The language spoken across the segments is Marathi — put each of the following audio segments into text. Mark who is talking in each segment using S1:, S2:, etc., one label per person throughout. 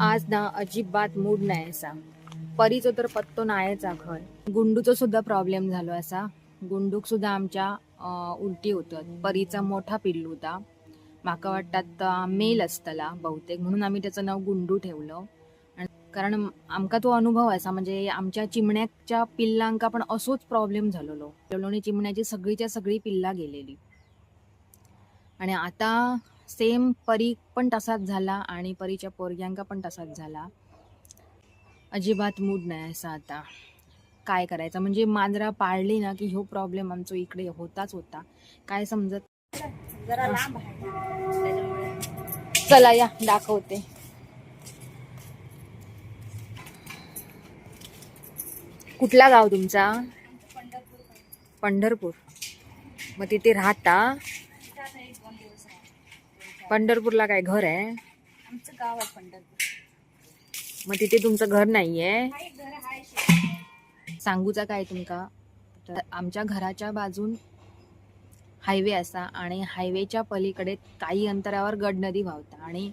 S1: आज ना अजिबात मूड नाही असा. परीचो तर पत्तो नाहीचा खंय गुंडूचो सुद्धा प्रॉब्लेम झालो असा. गुंडूक सुद्धा आमच्या उलटी होतं. परीचा मोठा पिल्लू होता. म्हाका वाटतात मेल असतला बहुतेक. म्हणून आम्ही त्याचं नाव गुंडू ठेवलं. कारण आमका तो अनुभव असा म्हणजे आमच्या चिमण्याच्या पिल्लांका पण असोच प्रॉब्लेम झालेलो. आणि चिमण्याची सगळीच्या सगळी पिल्ला गेलेली. आणि आता सेम परी पण तसाच झाला आणि परीच्या पोरग्यांका पण तसाच झाला. अजिबात मूड नाही असा आता. काय करायचं? म्हणजे मांजरा पाळली ना की ह्यो प्रॉब्लेम आमचो इकडे होताच होता. काय समजत? चला या दाखवते. कुठला गाव तुमचा?
S2: पंढरपूर.
S1: मग तिथे राहता
S2: एक दोन दिवस आहे
S1: पंढरपूरला काय घर आहे?
S2: आमचं गाव आहे पंढरपूर.
S1: मग तिथे तुमचं घर नाहीये. सांगूचा काय तुमका? तर आमच्या घराच्या बाजून हायवे असा आणि हायवेच्या पलीकडे काही अंतरावर गड नदी वाहता. आणि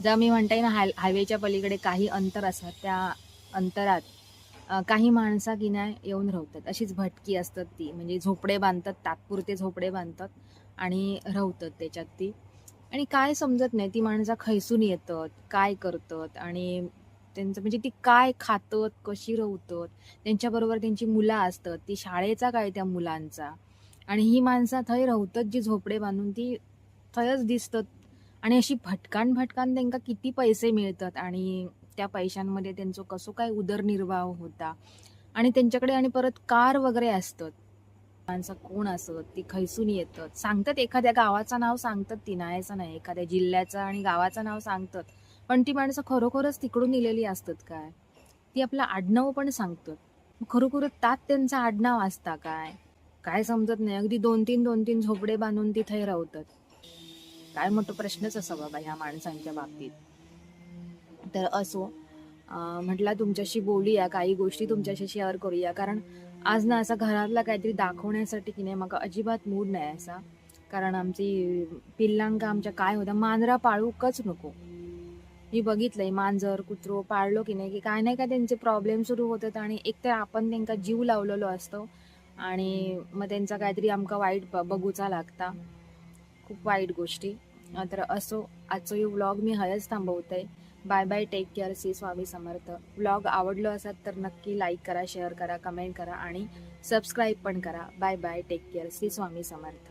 S1: जर मी म्हणताय ना हाय हायवेच्या पलीकडे काही अंतर असतात त्या अंतरात काही माणसा की नाही येऊन राहतात अशीच भटकी असतात ती. म्हणजे झोपडे बांधतात तात्पुरते झोपडे बांधतात आणि राहतात त्याच्यात ती. आणि काय समजत नाही. ती माणसं खैसून येतात. काय करतात? आणि त्यांचं म्हणजे ती काय खातात? कशी रवतात? त्यांच्याबरोबर त्यांची मुलं असतात. ती शाळेचा काय त्या मुलांचा? आणि ही माणसं थंय रवतात जी झोपडे बांधून ती थंयच दिसतात. आणि अशी भटकान भटकान त्यांना किती पैसे मिळतात आणि त्या पैशांमध्ये त्यांचं कसं काय उदरनिर्वाह होता. आणि त्यांच्याकडे आणि परत कार वगैरे असतात. माणसं कोण असत ती खैसून येतात. सांगतात एखाद्या गावाचं नाव सांगतात ती नाहीचं नाही. एखाद्या जिल्ह्याचं आणि गावाचं नाव सांगतात. पण ती माणसं खरोखरच तिकडून इलेली असतात काय? ती आपलं आडनाव पण सांगतात. खरोखरच तात त्यांचं आडनाव असता काय? काय समजत नाही. अगदी दोन तीन दोन तीन झोपडे बांधून तिथे राहतात. काय मोठं प्रश्नच असा बाबा ह्या माणसांच्या बाबतीत. तर असो म्हटला म्हटलं तुमच्याशी बोलूया काही गोष्टी तुमच्याशी शेअर करूया. कारण आज ना असा घरातला काहीतरी दाखवण्यासाठी की नाही मग अजिबात मूड नाही असा. कारण आमची पिल्लांका आमच्या काय होता मांजरा पाळूकच नको. मी बघितलंय मांजर कुत्रो पाळलो की नाही की काय नाही का त्यांचे प्रॉब्लेम सुरू होतात आणि एकतर आपण त्यांना जीव लावलेलो असतो आणि मग त्यांचा काहीतरी आमका वाईट ब- बघूचा लागता. खूप वाईट गोष्टी. तर असो आजचो यो व्लॉग मी हयच आहे bye bye take care Shri Swami Samarth. Vlog आवडलो असत तर नक्की लाईक करा शेअर करा कमेंट करा आणि सबस्क्राईब पण करा. Bye bye take care Shri Swami Samarth.